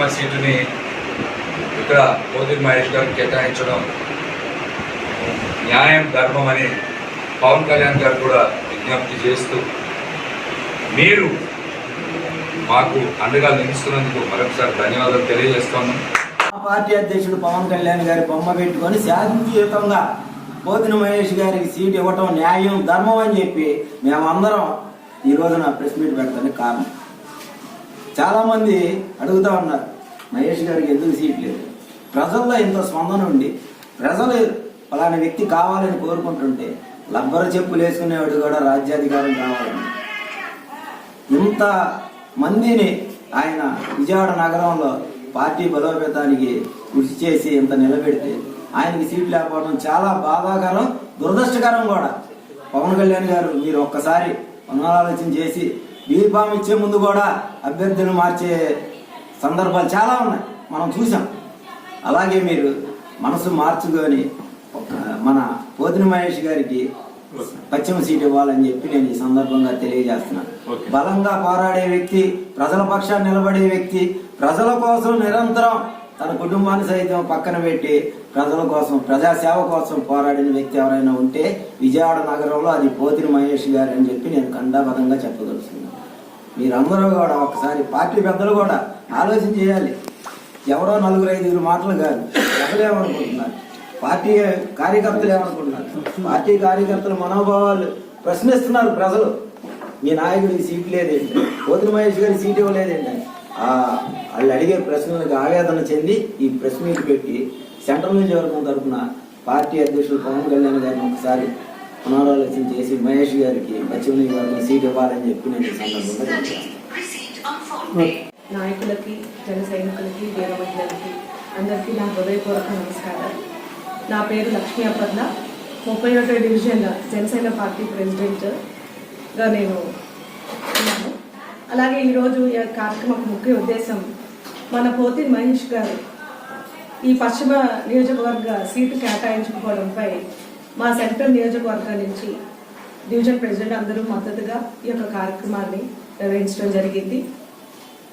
పశ్చిమ సీటుని ఇక్కడ పోతిరి మహేష్ గారికి కేటాయించడం న్యాయం ధర్మం అని పవన్ కళ్యాణ్ గారు కూడా విజ్ఞప్తి చేస్తూ మీరు మాకు అండగా నిలుస్తున్నందుకు మరొకసారి ధన్యవాదాలు తెలియజేస్తాను పార్టీ అధ్యక్షుడు పవన్ కళ్యాణ్ గారి బొమ్మ పెట్టుకొని శాంతియుతంగా పోతిన మహేష్ గారికి సీట్ ఇవ్వటం న్యాయం ధర్మం అని చెప్పి మేమందరం ఈ రోజున ప్రెస్ మీట్ పెడతానికి కారణం. చాలామంది అడుగుతూ అడుగుతా ఉన్నారు మహేష్ గారికి ఎందుకు సీట్ లేదు? ప్రజల్లో ఇంత స్పందన ఉండి ప్రజలు పలానా వ్యక్తి కావాలని కోరుకుంటుంటే లబ్బర చెప్పులు వేసుకునేవాడు కూడా రాజ్యాధికారం కావాలని ఇంత మందిని ఆయన విజయవాడ నగరంలో పార్టీ బలోపేతానికి కృషి చేసి ఇంత నిలబెడితే ఆయనకి సీట్ లేకపోవడం చాలా బాధాకరం దురదృష్టకరం కూడా. పవన్ కళ్యాణ్ గారు మీరు ఒక్కసారి పునరాలోచన చేసి బీఫామ్ ఇచ్చే ముందు కూడా అభ్యర్థులు మార్చే సందర్భాలు చాలా ఉన్నాయి. మనం చూసాం అలాగే మీరు మనసు మార్చుకొని మన పోతిన మహేష్ గారికి పశ్చిమ సీట్ ఇవ్వాలని చెప్పి నేను ఈ సందర్భంగా తెలియజేస్తున్నాను. బలంగా పోరాడే వ్యక్తి ప్రజల పక్షాన్ని నిలబడే వ్యక్తి ప్రజల కోసం నిరంతరం తన కుటుంబాన్ని సైతం పక్కన పెట్టి ప్రజల కోసం ప్రజాసేవ కోసం పోరాడిన వ్యక్తి ఎవరైనా ఉంటే విజయవాడ నగరంలో అది పోతిన మహేష్ గారు అని చెప్పి నేను ఖండాబద్ధంగా చెప్పదలుచుకున్నాను. మీరందరూ కూడా ఒకసారి పార్టీ పెద్దలు కూడా ఆలోచన చేయాలి. ఎవరో నలుగురు ఐదుగురు మాటలు కాదు. ప్రజలు ఏమనుకుంటున్నారు? పార్టీ కార్యకర్తలు ఏమనుకుంటున్నారు? పార్టీ కార్యకర్తల మనోభావాలు ప్రశ్నిస్తున్నారు ప్రజలు. మీ నాయకుడికి సీట్ లేదేంటి? పోతిన మహేష్ గారి సీట్ ఇవ్వలేదేంటి? వాళ్ళు అడిగే ప్రశ్నలకు ఆవేదన చెంది ఈ ప్రెస్ మీట్ పెట్టి సెంట్రల్ వరకు తరఫున పార్టీ అధ్యక్షులు పవన్ కళ్యాణ్ గారిని ఒకసారి పునరాలోచన చేసి మహేష్ గారికి పశ్చిమ గారికి సీట్ ఇవ్వాలని చెప్పి నేను సందర్భంగా నాయకులకి జన సైనికులకి వీర మహిళలకి అందరికీ నా హృదయపూర్వక నమస్కారం నా పేరు లక్ష్మీ అపర్ణ. ముప్పై ఒకటో డివిజన్ జనసేన పార్టీ ప్రెసిడెంట్గా నేను ఉన్నాను. అలాగే ఈరోజు ఈ కార్యక్రమం ముఖ్య ఉద్దేశం మన పోతి మహేష్ గారు ఈ పశ్చిమ నియోజకవర్గ సీటు కేటాయించుకోవడంపై మా సెంట్రల్ నియోజకవర్గం నుంచి డివిజన్ ప్రెసిడెంట్ అందరూ మద్దతుగా ఈ యొక్క కార్యక్రమాన్ని నిర్వహించడం జరిగింది.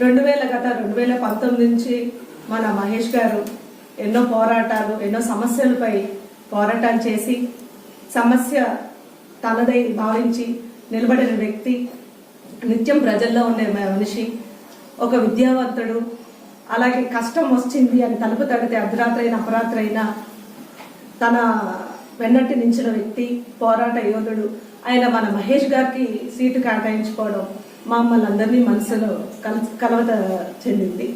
రెండు వేల గత రెండు వేల పంతొమ్మిది నుంచి మన మహేష్ గారు ఎన్నో పోరాటాలు ఎన్నో సమస్యలపై పోరాటాలు చేసి సమస్య తనదై భావించి నిలబడిన వ్యక్తి నిత్యం ప్రజల్లో ఉండే మనిషి ఒక విద్యావంతుడు అలాగే కష్టం వచ్చింది అని తలుపు తడితే అర్ధరాత్రి అయినా అపరాత్రి అయినా తన వెన్నట్టి నించిన వ్యక్తి పోరాట యోధుడు ఆయన మన మహేష్ గారికి సీటు కేటాయించుకోవడం మమ్మల్ని అందరినీ మనసులో కల కలవత చెందింది.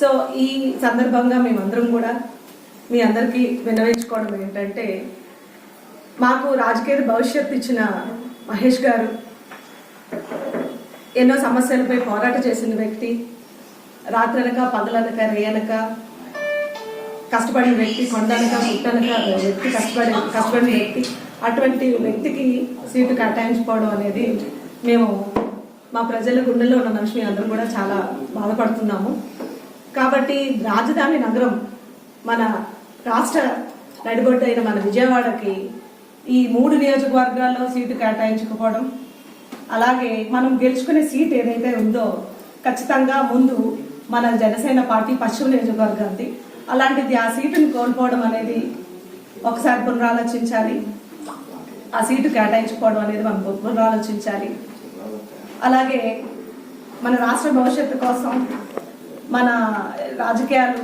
సో ఈ సందర్భంగా మేమందరం కూడా మీ అందరికీ విన్నవించుకోవడం ఏంటంటే మాకు రాజకీయ భవిష్యత్తు ఇచ్చిన మహేష్ గారు ఎన్నో సమస్యలపై పోరాట చేసిన వ్యక్తి రాత్రనక పగలనక రేయనక కష్టపడిన వ్యక్తి కొండనక పుట్టనక వ్యక్తి కష్టపడి కష్టపడిన వ్యక్తి అటువంటి వ్యక్తికి సీటు కేటాయించుకోవడం అనేది మేము మా ప్రజల గుండెల్లో ఉన్న మనిషి అందరం కూడా చాలా బాధపడుతున్నాము. కాబట్టి రాజధాని నగరం మన రాష్ట్ర నడిబొడ్డు అయిన మన విజయవాడకి ఈ మూడు నియోజకవర్గాల్లో సీటు కేటాయించకపోవడం అలాగే మనం గెలుచుకునే సీట్ ఏదైతే ఉందో ఖచ్చితంగా ముందు మన జనసేన పార్టీ పశ్చిమ నియోజకవర్గానికి అలాంటిది ఆ సీటుని కోల్పోవడం అనేది ఒకసారి పునరాలోచించాలి. ఆ సీటు కేటాయించుకోవడం అనేది మనం పునరాలోచించాలి. అలాగే మన రాష్ట్ర భవిష్యత్తు కోసం మన రాజకీయాలు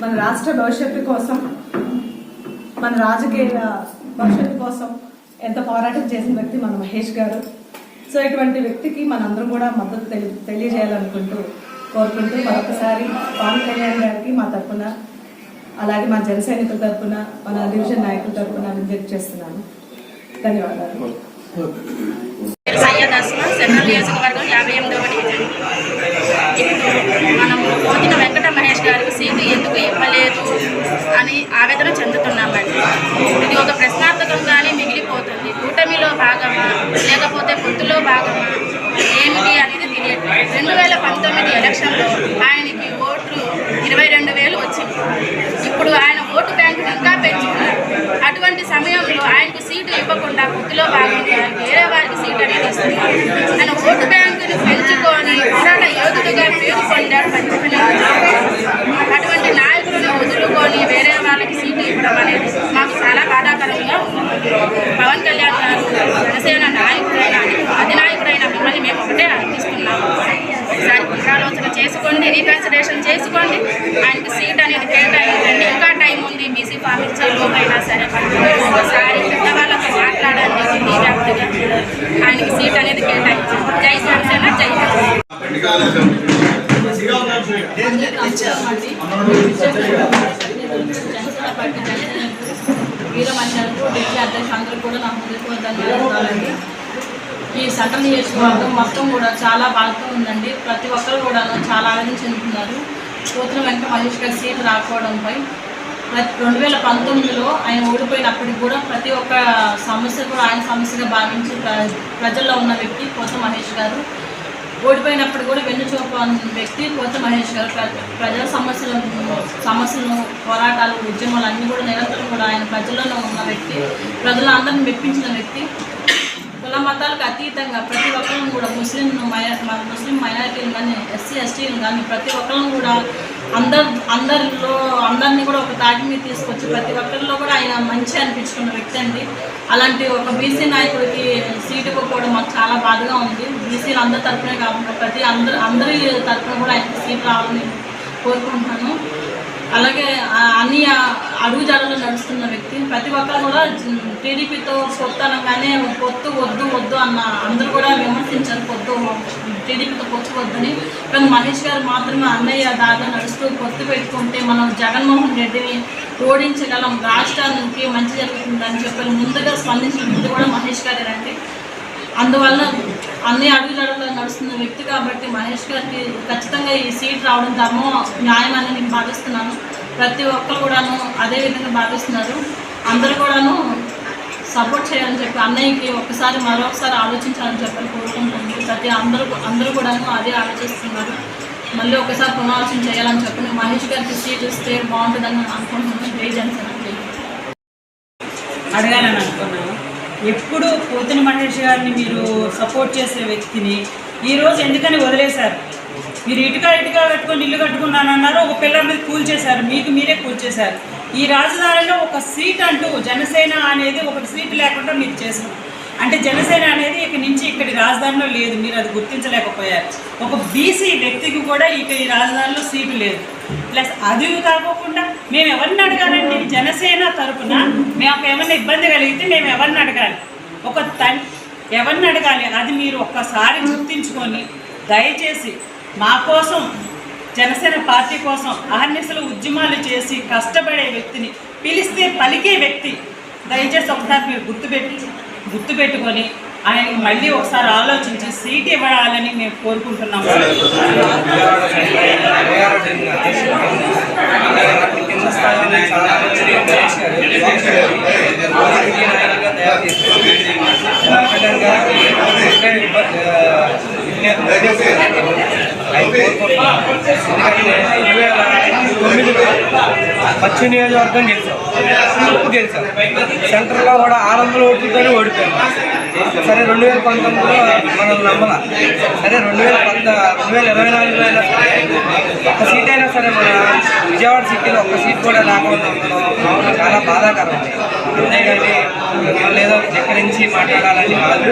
మన రాష్ట్ర భవిష్యత్తు కోసం మన రాజకీయ భవిష్యత్తు కోసం ఎంత పోరాటం చేసిన వ్యక్తి మన మహేష్ గారు? సో ఇటువంటి వ్యక్తికి మనందరం కూడా మద్దతు తెలి తెలియజేయాలనుకుంటూ కోరుకుంటూ మరొకసారి పవన్ కళ్యాణ్ గారికి మా తరపున అలాగే మా జన సైనికుల తరపున మన డివిజన్ నాయకుల తరపున విజ్ఞప్తి చేస్తున్నాను. ధన్యవాదాలు. సెంట్రల్ నియోజకవర్గం యాభై ఎనిమిదవ డివిజన్. మనం పోతిన వెంకట మహేష్ గారికి సీటు ఎందుకు ఇవ్వలేదు అని ఆవేదన చెందుతున్నామండి. ఇది ఒక ప్రశ్నార్థకంగా భాగమా? లేకపోతే పొత్తులో భాగమా? ఏమిటి అనేది తెలియట్లేదు రెండు వేల పంతొమ్మిది ఎలక్షన్లో ఆయనకి ఓట్లు ఇరవై రెండు వేలు వచ్చింది. ఇప్పుడు ఆయన ఓటు బ్యాంకు ఇంకా పెంచుకున్నారు. అటువంటి సమయంలో ఆయనకు సీటు ఇవ్వకుండా పొత్తులో భాగంగా వేరే వారికి సీటు అనేది ఇస్తున్నారు ఆయన ఓటు బ్యాంకును పెంచుకొని పోరాట యోధుడుగా పేరు పొందాడు పంచమనేని అటువంటి నాయకులను వదులుకొని వేరే వాళ్ళకి సీట్లు ఇవ్వడం అనేది మాకు చాలా బాధాకరంగా ఉంది. పవన్ కళ్యాణ్ గారు జనసేన నాయకుడైన అధినాయకుడైన మిమ్మల్ని మేము ఒకటే అర్పిస్తున్నాము ఒకసారి పునరాలోచన చేసుకోండి రీకన్సిడరేషన్ చేసుకోండి. ఆయనకి సీట్ అనేది కేటాయించండి. ఇంకా టైం ఉంది బీసీ ఫామ్ ఇచ్చేలోపైనా సరే ఒకసారి పెద్దవాళ్ళతో మాట్లాడండి ఢిల్లీ వ్యాప్తిగా. ఆయనకి సీట్ అనేది కేటాయించండి. జై జనసేన జై జనసేన జనసేన పార్టీ వీర మహిళలకు డిప్యూటీ అధ్యక్షులు అందరూ కూడా నా హృదయపూర్వక ధన్యవాదాలండి ఈ సకల నియోజకవర్గం మొత్తం కూడా చాలా బాధతో ఉందండి. ప్రతి ఒక్కరు కూడా చాలా ఆనందం చెందుతున్నారు. కూతురు వెంట మహేష్ గారి సీటు రాకపోవడంపై ప్రతి రెండు వేల పంతొమ్మిదిలో ఆయన ఓడిపోయినప్పటికి కూడా ప్రతి ఒక్క సమస్య కూడా ఆయన సమస్యగా భావించి ప్ర- ప్రజల్లో ఉన్న వ్యక్తి కోత మహేష్ గారు ఓడిపోయినప్పుడు కూడా వెన్ను చూపని వ్యక్తి కోత మహేష్ గారు. ప్రజల సమస్యలు సమస్యలు పోరాటాలు ఉద్యమాలు అన్నీ కూడా నిరంతరం కూడా ఆయన ప్రజల్లో ఉన్న వ్యక్తి ప్రజలందరినీ మెప్పించిన వ్యక్తి. కుల మతాలకు అతీతంగా ప్రతి ఒక్కరిని కూడా ముస్లిం మై- ముస్లిం మైనారిటీలు కానీ ఎస్సీ ఎస్టీలు కానీ ప్రతి ఒక్కరిని కూడా అందరు అందరిలో అందరినీ కూడా ఒక తాటి మీద తీసుకొచ్చి ప్రతి ఒక్కరిలో కూడా ఆయన మంచి అనిపించుకున్న వ్యక్తి అండి. అలాంటి ఒక బీసీ నాయకుడికి సీటు ఇవ్వకపోవడం మాకు చాలా బాధగా ఉంది. బీసీలు అందరి తరఫునే కాకుండా ప్రతి అందరి అందరి తరఫున కూడా ఆయనకి సీట్ రావాలని కోరుకుంటున్నాను అలాగే అన్ని ఆ- అడుగుజాడలో నడుస్తున్న వ్యక్తి ప్రతి ఒక్కరు కూడా టీడీపీతో పొత్తనగానే పొత్తు వద్దు వద్దు అన్న అందరూ కూడా విమర్శించారు పొత్తు టీడీపీతో పొత్తు వద్దని. కానీ మహేష్ గారు మాత్రమే అన్నయ్య దారిలో నడుస్తూ పొత్తు పెట్టుకుంటే మనం జగన్మోహన్ రెడ్డిని ఓడించగలం రాష్ట్రానికి మంచి జరుగుతుందని చెప్పారు ముందుగా స్పందించిన ముందు కూడా మహేష్ గారేనండి. అందువల్ల అన్ని అడుగులు అడుగులు నడుస్తున్న వ్యక్తి కాబట్టి మహేష్ గారికి ఖచ్చితంగా ఈ సీట్ రావడం ధర్మం న్యాయం అని నేను భావిస్తున్నాను. ప్రతి ఒక్కరు కూడాను అదే విధంగా భావిస్తున్నారు. అందరూ కూడాను సపోర్ట్ చేయాలని చెప్పి అన్నయ్యకి ఒకసారి మరొకసారి ఆలోచించాలని చెప్పి కోరుకుంటుంది ప్రతి అందరూ అందరూ కూడాను అదే ఆలోచిస్తున్నారు. మళ్ళీ ఒకసారి పునరాలోచన చేయాలని చెప్పి మహేష్ గారికి సీట్ ఇస్తే బాగుంటుందని నేను అనుకుంటున్నాను. జై జనసేన. అడగాలని అనుకున్నాను. ఎప్పుడు పోతుని మహేష్ గారిని మీరు సపోర్ట్ చేసే వ్యక్తిని ఈరోజు ఎందుకని వదిలేశారు? మీరు ఇటుక ఇటుక కట్టుకొని ఇల్లు కట్టుకున్నానన్నారు ఒక పిల్లల మీద కూల్చేశారు మీకు మీరే కూల్చేశారు ఈ రాజధానిలో ఒక సీట్ అంటూ జనసేన అనేది ఒక సీట్ లేకుండా మీరు చేశారు. అంటే జనసేన అనేది ఇక నుంచి ఇక్కడి రాజధానిలో లేదు మీరు అది గుర్తించలేకపోయారు. ఒక బీసీ వ్యక్తికి కూడా ఇక ఈ రాజధానిలో సీటు లేదు. ప్లస్ అది కాకోకుండా మేము ఎవరిని అడగాలండి జనసేన తరపున. మేము ఏమైనా ఇబ్బంది కలిగితే మేము ఎవరిని అడగాలి? ఒక తన్ ఎవరిని అడగాలి? అది మీరు ఒక్కసారి గుర్తించుకొని దయచేసి మా కోసం జనసేన పార్టీ కోసం అహర్నిశలు ఉద్యమాలు చేసి కష్టపడే వ్యక్తిని పిలిస్తే పలికే వ్యక్తి దయచేసి ఒకసారి మీరు గుర్తుపెట్టి గుర్తుపెట్టుకొని ఆయనకి మళ్ళీ ఒకసారి ఆలోచించి సీట్ ఇవ్వాలని మేము కోరుకుంటున్నాము. స్థాయిలో చాలా మంది పశ్చిమ నియోజకవర్గం గెలిచాం. గెలిచాం. సెంటర్లో కూడా ఆరు వందల ఓట్లతోనే ఓడిపోయాం. సరే రెండు వేల పంతొమ్మిదిలో మనం నమ్మల సరే రెండు వేల పంత రెండు వేల ఇరవై నాలుగులో అయినా సరే ఒక్క సీట్ అయినా సరే మన విజయవాడ సిటీలో ఒక్క సీట్ కూడా లేకుండా ఉండడం చాలా బాధాకరం. అంతేగాని మిమ్మల్ని ఏదో ధిక్కరించి మాట్లాడాలని కాదు.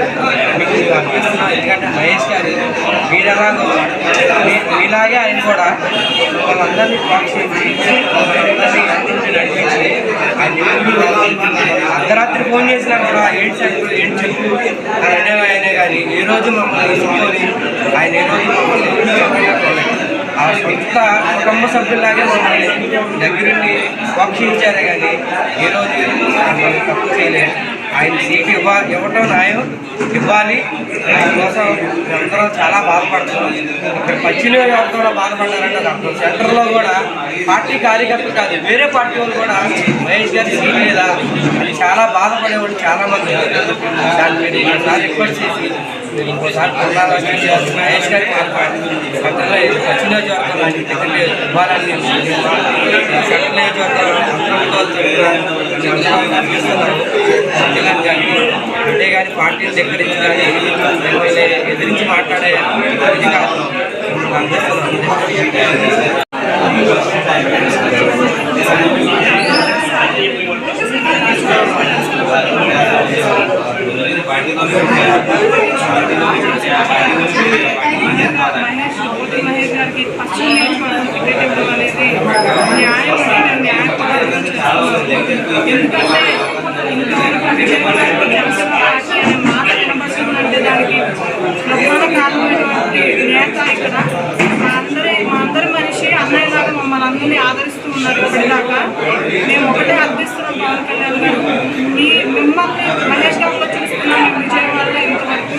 ఎందుకంటే మహేష్ గారు మీరెలాగో మీ- మీలాగే ఆయన కూడా వాళ్ళందరినీ ప్రోత్సహించి వాళ్ళందరినీ అందించి నడిపించి ఆయన ఎప్పుడు అర్ధరాత్రి ఫోన్ చేసినా కూడా ఏంటి చెప్పు ఏంటి చెప్పు అని గారి ఏ రోజు మమ్మల్ని తీసుకొని ఆయన ఏ రోజు మమ్మల్ని ఆ సొంత కుటుంబ సభ్యులాగే మమ్మల్ని దగ్గరుండి ప్రోక్షించారే కానీ ఏ రోజు మమ్మల్ని తప్పు చేయలేదు. ఆయన సీట్ ఇవ్వ ఇవ్వటం న్యాయం ఇవ్వాలి. ఆయన కోసం అందరం చాలా బాధపడుతున్నాం ఇక్కడ పశ్చిమ కూడా బాధపడ్డారంటే అర్థం. సెంటర్లో కూడా పార్టీ కార్యకర్తలు కాదు వేరే పార్టీ వాళ్ళు కూడా మహేష్ గారి సీట్ లేదా అది చాలా బాధపడేవాళ్ళు చాలామంది ఉన్నారు. దాన్ని రిక్వెస్ట్ చేసి ఇంకోసారి పునరాలోచన చేయాలి మహేష్ గారికి పక్కన పశ్చిమ నియోజకవర్గం లాంటి టికెట్ ఇవ్వాలని నేను సెంట్రల్ నియోజకవర్గం అందరితో చెప్తున్నాను. అందరూ అనిపిస్తున్నారు. కానీ కానీ అంటే కానీ పార్టీని దగ్గరించి కానీ లేకపోతే ఎదిరించి మాట్లాడే ఇది మమ్మల్ని ఆదరిస్తూ ఉన్నారు ఇప్పటిదాకా మేము ఒకటే అర్థిస్తున్నాం పవన్ కళ్యాణ్ గారు మీ మిమ్మల్ని మహేష్ గారిలో చూస్తున్నాం మేము విజయవాడలో ఇంతవరకు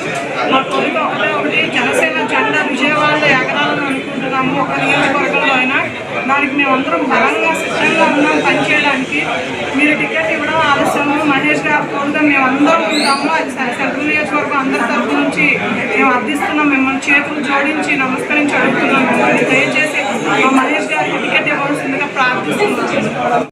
మా కోరిక ఒకటే ఒకటి జనసేన జెండా విజయవాడలో ఎగరాలని అనుకుంటున్నాము. ఒక నియోజకవర్గంలో అయినా దానికి మేమందరం బలంగా సిద్ధంగా ఉన్నాం పనిచేయడానికి. మీరు టికెట్ ఇవ్వడం ఆలస్యము. మహేష్ గారు తోడుగా మేమందరం ఉంటాము. అది సె- సెంట్రల్ నియోజకవర్గం అందరి తరఫు నుంచి మేము అర్థిస్తున్నాం. మిమ్మల్ని చేతులు జోడించి నమస్కరించి అడుగుతున్నాం. మిమ్మల్ని దయచేసి మా మహేష్ గారికి టికెట్ ఇవ్వాల్సిందిగా ప్రార్థిస్తున్నాం.